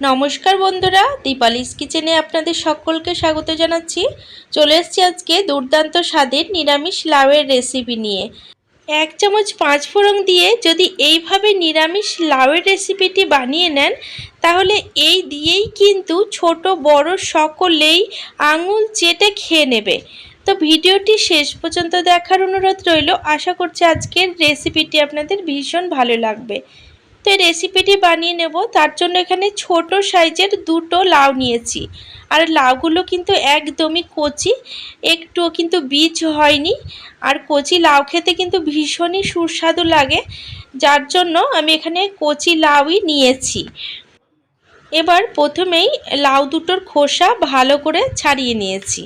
নমস্কার বন্ধুরা, দীপালিস কিচেনে আপনাদের সকলকে স্বাগত জানাচ্ছি। চলে এসেছি আজকে দুর্দান্ত স্বাদের নিরামিষ লাউয়ের রেসিপি নিয়ে। এক চামচ পাঁচ ফোড়ন দিয়ে যদি এইভাবে নিরামিষ লাউয়ের রেসিপিটি বানিয়ে নেন, তাহলে এই দিয়েই কিন্তু ছোট, বড় সকলেই আঙুল চেটে খেয়ে নেবে। তো ভিডিওটি শেষ পর্যন্ত দেখার অনুরোধ রইল। আশা করছি আজকের রেসিপিটি আপনাদের ভীষণ ভালো লাগবে। তো এই রেসিপিটি বানিয়ে নেব। তার জন্য এখানে ছোট সাইজের দুটো লাউ নিয়েছি। আর লাউগুলো কিন্তু একদমই কচি। একটুও কিন্তু বীজ হয়নি। আর কচি লাউ খেতে কিন্তু ভীষণই সুস্বাদু লাগে। যার জন্য আমি এখানে কচি লাউই নিয়েছি। এবার প্রথমেই লাউ দুটোর খোসা ভালো করে ছাড়িয়ে নিয়েছি।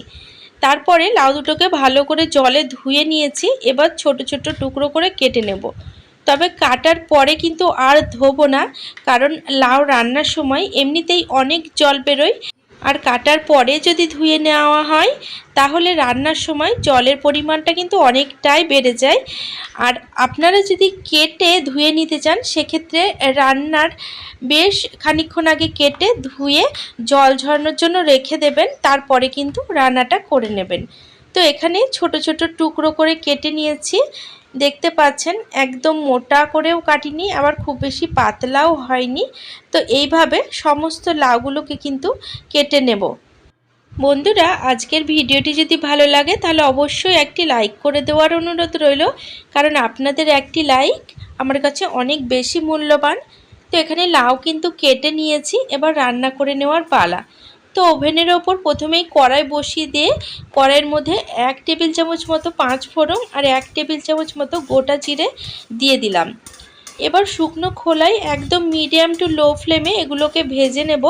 তারপরে লাউ দুটোকে ভালো করে জলে ধুয়ে নিয়েছি। এবার ছোট ছোট টুকরো করে কেটে নেব। তবে কাটার পরে কিন্তু আর ধোবো না, কারণ লাউ রান্নার সময় এমনিতেই অনেক জল বেরোয়। আর কাটার পরে যদি ধুয়ে নেওয়া হয়, তাহলে রান্নার সময় জলের পরিমাণটা কিন্তু অনেকটাই বেড়ে যায়। আর আপনারা যদি কেটে ধুয়ে নিতে চান, সেক্ষেত্রে রান্নার বেশ খানিক্ষণ আগে কেটে ধুয়ে জল ঝরানোর জন্য রেখে দেবেন, তারপরে কিন্তু রান্নাটা করে নেবেন। তো এখানে ছোট ছোট টুকরো করে কেটে নিয়েছি। দেখতে পাচ্ছেন, একদম মোটা করেও কাটিনি, আবার খুব বেশি পাতলাও হয়নি। তো এইভাবে সমস্ত লাউগুলোকে কিন্তু কেটে নেব। বন্ধুরা, আজকের ভিডিওটি যদি ভালো লাগে, তাহলে অবশ্যই একটি লাইক করে দেওয়ার অনুরোধ রইল। কারণ আপনাদের একটি লাইক আমার কাছে অনেক বেশি মূল্যবান। তো এখানে লাউ কিন্তু কেটে নিয়েছি, এবার রান্না করে নেওয়ার পালা। তো ওভেনের ওপর প্রথমেই কড়াই বসিয়ে দিয়ে কড়াইয়ের মধ্যে এক টেবিল চামচ মতো পাঁচ ফোড়ন আর এক টেবিল চামচ মতো গোটা জিরে দিয়ে দিলাম। এবার শুকনো খোলায় একদম মিডিয়াম টু লো ফ্লেমে এগুলোকে ভেজে নেব।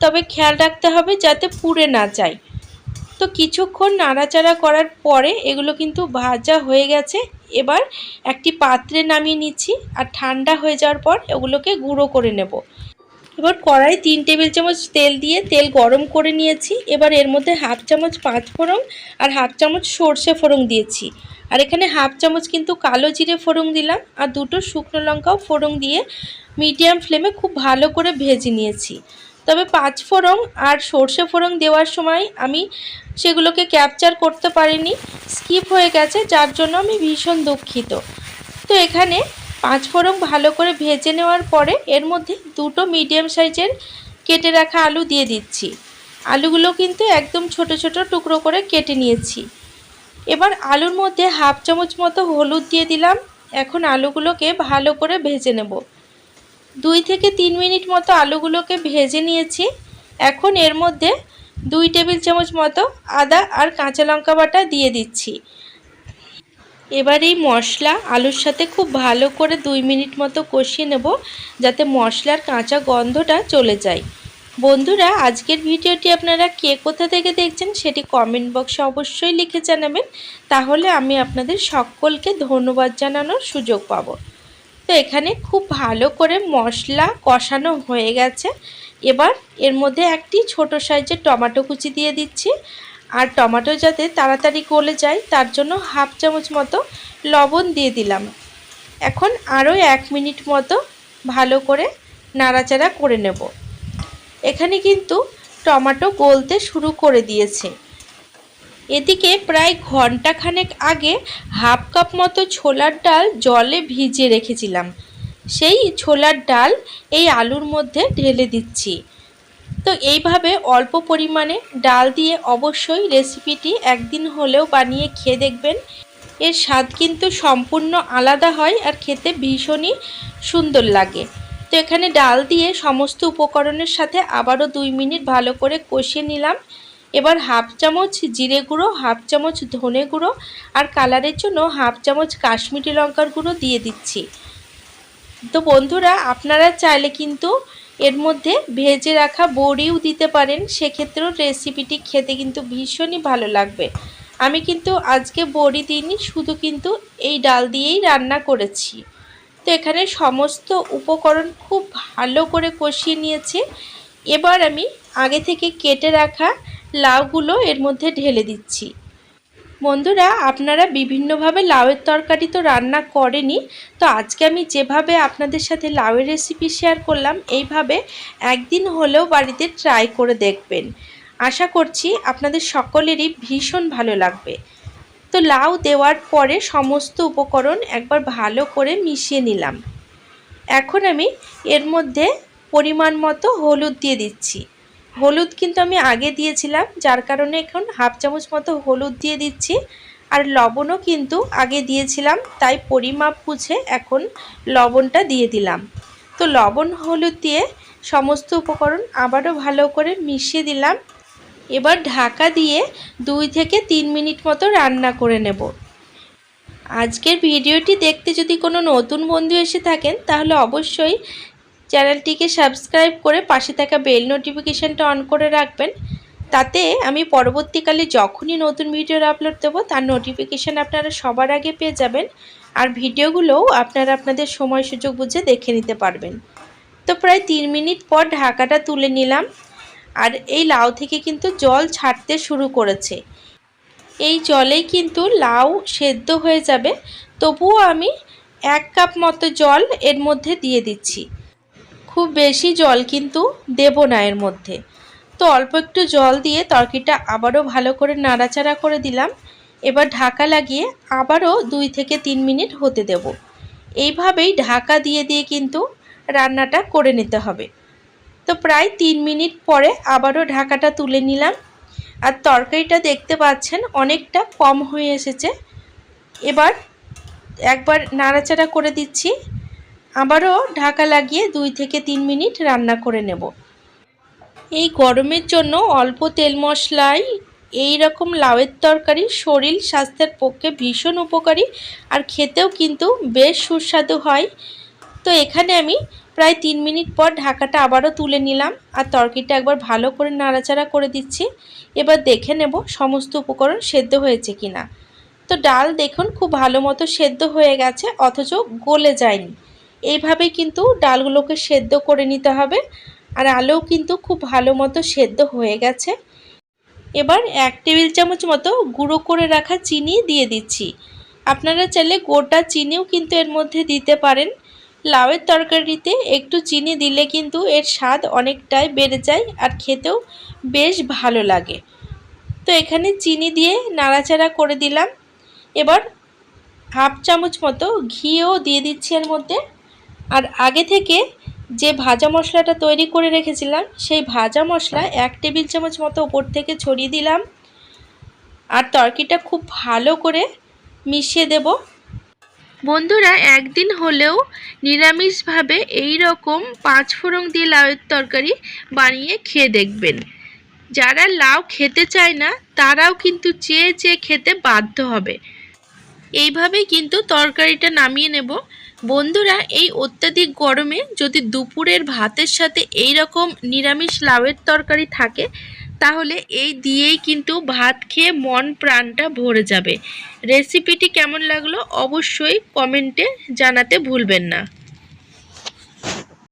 তবে খেয়াল রাখতে হবে যাতে পুড়ে না যায়। তো কিছুক্ষণ নাড়াচাড়া করার পরে এগুলো কিন্তু ভাজা হয়ে গেছে। এবার একটি পাত্রে নামিয়ে নিচ্ছি আর ঠান্ডা হয়ে যাওয়ার পর এগুলোকে গুঁড়ো করে নেব। এবার কড়াই তিন টেবিল চামচ তেল দিয়ে তেল গরম করে নিয়েছি। এবার এর মধ্যে হাফ চামচ পাঁচ ফোড়ন আর হাফ চামচ সর্ষে ফোড়ন দিয়েছি। আর এখানে হাফ চামচ কিন্তু কালো জিরে ফোড়ন দিলাম আর দুটো শুকনো লঙ্কাও ফোড়ন দিয়ে মিডিয়াম ফ্লেমে খুব ভালো করে ভেজে নিয়েছি। তবে পাঁচ ফোড়ন আর সর্ষে ফোড়ন দেওয়ার সময় আমি সেগুলোকে ক্যাপচার করতে পারিনি। স্কিপ হয়ে গেছে, যার জন্য আমি ভীষণ দুঃখিত। তো এখানে পাঁচ ফোড়ন ভালো করে ভেজে নেওয়ার পরে এর মধ্যে দুটো মিডিয়াম সাইজের কেটে রাখা আলু দিয়ে দিচ্ছি। আলুগুলো কিন্তু একদম ছোট ছোট টুকরো করে কেটে নিয়েছি। এবার আলুর মধ্যে হাফ চামচ মতো হলুদ দিয়ে দিলাম। এখন আলুগুলোকে ভালো করে ভেজে নেব। দুই থেকে তিন মিনিট মতো আলুগুলোকে ভেজে নিয়েছি। এখন এর মধ্যে দুই টেবিল চামচ মতো আদা আর কাঁচা লঙ্কা বাটা দিয়ে দিচ্ছি। এবার এই মশলা আলুর সাথে খুব ভালো করে দুই মিনিট মতো কষিয়ে নেব যাতে মশলার কাঁচা গন্ধটা চলে যায়। বন্ধুরা, আজকের ভিডিওটি আপনারা কে কোথা থেকে দেখছেন সেটি কমেন্ট বক্সে অবশ্যই লিখে জানাবেন। তাহলে আমি আপনাদের সকলকে ধন্যবাদ জানানোর সুযোগ পাব। তো এখানে খুব ভালো করে মশলা কষানো হয়ে গেছে। এবার এর মধ্যে একটি ছোট সাইজের টমেটো কুচি দিয়ে দিচ্ছি। আর টমেটো যাতে তাড়াতাড়ি গলে যায়, তার জন্য হাফ চামচ মতো লবণ দিয়ে দিলাম। এখন আরও এক মিনিট মতো ভালো করে নাড়াচাড়া করে নেব। এখানে কিন্তু টমেটো গলতে শুরু করে দিয়েছে। এদিকে প্রায় ঘন্টাখানেক আগে হাফ কাপ মতো ছোলার ডাল জলে ভিজিয়ে রেখেছিলাম। সেই ছোলার ডাল এই আলুর মধ্যে ঢেলে দিচ্ছি। তো এইভাবে অল্প পরিমাণে ডাল দিয়ে অবশ্যই রেসিপিটি একদিন হলেও বানিয়ে খেয়ে দেখবেন। এর স্বাদ কিন্তু সম্পূর্ণ আলাদা হয় আর খেতে ভীষণই সুন্দর লাগে। তো এখানে ডাল দিয়ে সমস্ত উপকরণের সাথে আবারও দুই মিনিট ভালো করে কষিয়ে নিলাম। এবার হাফ চামচ জিরে গুঁড়ো, হাফ চামচ ধনে গুঁড়ো আর কালারের জন্য হাফ চামচ কাশ্মীরি লঙ্কার গুঁড়ো দিয়ে দিচ্ছি। তো বন্ধুরা, আপনারা চাইলে কিন্তু এর মধ্যে ভেজে রাখা বড়িও দিতে পারেন, সেক্ষেত্রেও রেসিপিটি খেতে কিন্তু ভীষণই ভালো লাগবে। আমি কিন্তু আজকে বড়ি দিইনি, শুধু কিন্তু এই ডাল দিয়েই রান্না করেছি। তো এখানে সমস্ত উপকরণ খুব ভালো করে কষিয়ে নিয়েছি। এবার আমি আগে থেকে কেটে রাখা লাউগুলো এর মধ্যে ঢেলে দিচ্ছি। বন্ধুরা, আপনারা বিভিন্নভাবে লাউয়ের তরকারি তো রান্না করেনি, তো আজকে আমি যেভাবে আপনাদের সাথে লাউয়ের রেসিপি শেয়ার করলাম, এইভাবে একদিন হলেও বাড়িতে ট্রাই করে দেখবেন। আশা করছি আপনাদের সকলেরই ভীষণ ভালো লাগবে। তো লাউ দেওয়ার পরে সমস্ত উপকরণ একবার ভালো করে মিশিয়ে নিলাম। এখন আমি এর মধ্যে পরিমাণ মতো হলুদ দিয়ে দিচ্ছি। হলুদ কিন্তু আমি আগে দিয়েছিলাম, যার কারণে এখন হাফ চামচ মতো হলুদ দিয়ে দিচ্ছি। আর লবণও কিন্তু আগে দিয়েছিলাম, তাই পরিমাপ বুঝে এখন লবণটা দিয়ে দিলাম। তো লবণ, হলুদ দিয়ে সমস্ত উপকরণ আবারও ভালো করে মিশিয়ে দিলাম। এবার ঢাকা দিয়ে দুই থেকে তিন মিনিট মতো রান্না করে নেব। আজকের ভিডিওটি দেখতে যদি কোনো নতুন বন্ধু এসে থাকেন, তাহলে অবশ্যই চ্যানেলটিকে সাবস্ক্রাইব করে পাশে থাকা বেল নোটিফিকেশানটা অন করে রাখবেন। তাতে আমি পরবর্তীকালে যখনই নতুন ভিডিওর আপলোড দেবো, তার নোটিফিকেশান আপনারা সবার আগে পেয়ে যাবেন আর ভিডিওগুলোও আপনারা আপনাদের সময় সুযোগ বুঝে দেখে নিতে পারবেন। তো প্রায় তিন মিনিট পর ঢাকাটা তুলে নিলাম আর এই লাউ থেকে কিন্তু জল ছাড়তে শুরু করেছে। এই জলেই কিন্তু লাউ সেদ্ধ হয়ে যাবে। তবুও আমি এক কাপ মতো জল এর মধ্যে দিয়ে দিচ্ছি। খুব বেশি জল কিন্তু দেব না এর মধ্যে। তো অল্প একটু জল দিয়ে তরকিটা আবারও ভালো করে নাড়াচাড়া করে দিলাম। এবার ঢাকা লাগিয়ে আবারও দুই থেকে তিন মিনিট হতে দেব। এইভাবেই ঢাকা দিয়ে দিয়ে কিন্তু রান্নাটা করে নিতে হবে। তো প্রায় তিন মিনিট পরে আবারও ঢাকাটা তুলে নিলাম। আর তরকারিটা দেখতে পাচ্ছেন অনেকটা কম হয়ে এসেছে। এবার একবার নাড়াচাড়া করে দিচ্ছি। আবারও ঢাকা লাগিয়ে দুই থেকে তিন মিনিট রান্না করে নেব। এই গরমের জন্য অল্প তেল মশলায় এই রকম লাউয়ের তরকারি শরীর স্বাস্থ্যের পক্ষে ভীষণ উপকারী আর খেতেও কিন্তু বেশ সুস্বাদু হয়। তো এখানে আমি প্রায় তিন মিনিট পর ঢাকাটা আবারও তুলে নিলাম আর তরকারিটা একবার ভালো করে নাড়াচাড়া করে দিচ্ছি। এবার দেখে নেব সমস্ত উপকরণ সেদ্ধ হয়েছে কি না তো ডাল দেখুন খুব ভালো মতো সেদ্ধ হয়ে গেছে, অথচ গলে যায়নি। এইভাবে কিন্তু ডালগুলোকে সেদ্ধ করে নিতে হবে। আর আলুও কিন্তু খুব ভালো মতো সেদ্ধ হয়ে গেছে। এবার এক টেবিল চামচ মতো গুঁড়ো করে রাখা চিনি দিয়ে দিচ্ছি। আপনারা চাইলে গোটা চিনিও কিন্তু এর মধ্যে দিতে পারেন। লাউয়ের তরকারিতে একটু চিনি দিলে কিন্তু এর স্বাদ অনেকটাই বেড়ে যায় আর খেতেও বেশ ভালো লাগে। তো এখানে চিনি দিয়ে নাড়াচাড়া করে দিলাম। এবার হাফ চামচ মতো ঘিও দিয়ে দিচ্ছি এর মধ্যে। আর আগে থেকে যে ভাজা মশলাটা তৈরি করে রেখেছিলাম, সেই ভাজা মশলা এক টেবিল চামচ মতো ওপর থেকে ছড়িয়ে দিলাম আর তরকিটা খুব ভালো করে মিশিয়ে দেব। বন্ধুরা, একদিন হলেও নিরামিষভাবে এই রকম পাঁচ ফোড়ন দিয়ে লাউয়ের তরকারি বানিয়ে খেয়ে দেখবেন। যারা লাউ খেতে চায় না, তারাও কিন্তু চেয়ে চেয়ে খেতে বাধ্য হবে। এইভাবেই কিন্তু তরকারিটা নামিয়ে নেব। বন্ধুরা, এই অত্যাধিক গরমে যদি দুপুরের ভাতের সাথে এই রকম নিরামিষ লাউয়ের তরকারি থাকে, তাহলে এই দিয়েই কিন্তু ভাত খেয়ে মন প্রাণটা ভরে যাবে। রেসিপিটি কেমন লাগল অবশ্যই কমেন্টে জানাতে ভুলবেন না।